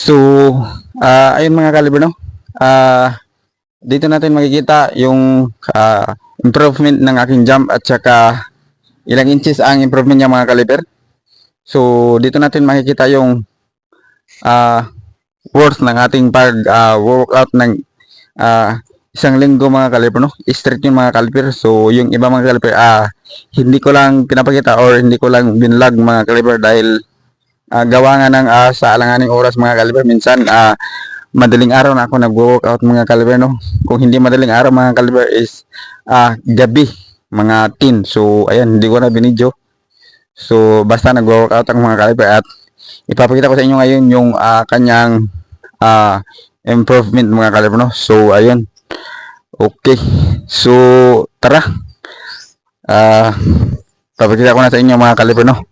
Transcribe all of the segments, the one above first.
So, ah ayun mga kaliber, no? Ah, dito natin makikita yung ah, improvement ng aking jump at saka ilang inches ang improvement niya mga kaliber. So, dito natin makikita yung ah worth ng ating pag ah, workout ng ah, isang linggo mga kaliber, no? Straight yung mga kaliber. So, yung iba mga kaliber, ah, hindi ko lang pinapakita or hindi ko lang binlog mga kaliber dahil ah, gawa nga ng ah, sa alanganing oras mga kaliber. Minsan, ah, madaling araw na ako nag-workout mga kaliber, no? Kung hindi madaling araw mga kaliber is ah, gabi, mga 10. So, ayan, hindi ko na binidyo. So, basta nag-workout ang mga kaliber at ipapakita ko sa inyo ngayon yung ah, kanyang ah, improvement mga kaliber, no? So, ayun. Okay. So, tara. Ah, papakita ko na sa inyo mga kaliber, no?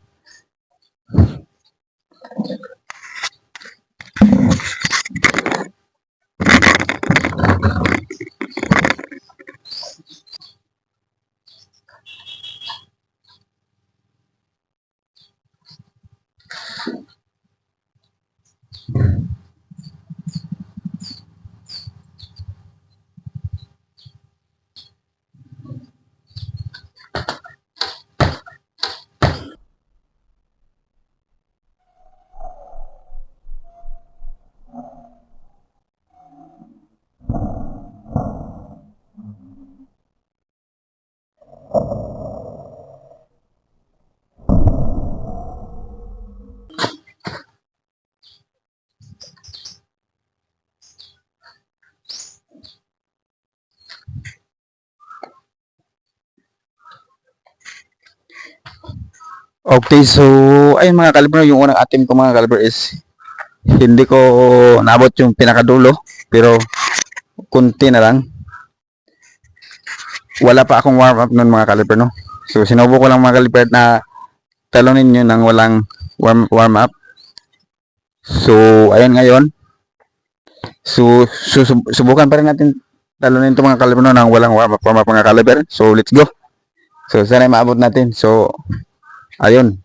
Yeah. Okay, so ayun mga kaliber, yung unang atim ko mga kaliber is hindi ko naabot yung pinakadulo pero kunti na lang. Wala pa akong warm up nun mga kaliber, no? So sinubo ko lang mga kaliber na talunin nyo ng walang warm, warm up. So ayun ngayon. So susub- subukan pa rin natin talunin ito mga kaliber no, ng walang warm up, warm up mga kaliber. So let's go. So sana maabot natin. So ayun.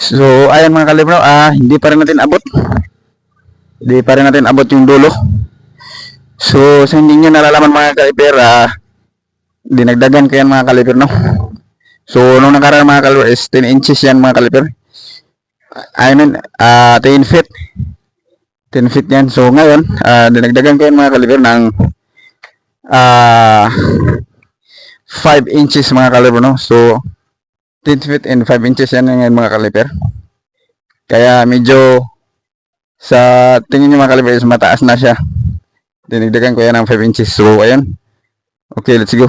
So, ayan mga kalibro, ah, hindi pa rin natin abot. Hindi pa rin natin abot yung dulo. So, sa hindi nyo nalalaman mga kaliber, ah, dinagdagan ko yan mga kaliber, no? So, nung nakaraan mga kaliber is 10 inches yan mga kaliber. I mean, ah, 10 feet. 10 feet yan. So, ngayon, ah, dinagdagan ko yan mga kaliber ng ah, 5 inches mga kaliber, no? So, 10 feet and 5 inches yan ngayon mga kaliper. Kaya medyo sa tingin nyo mga kaliper is mataas na siya. Dinagdagan ko yan ng 5 inches. So, ayan. Okay, let's go.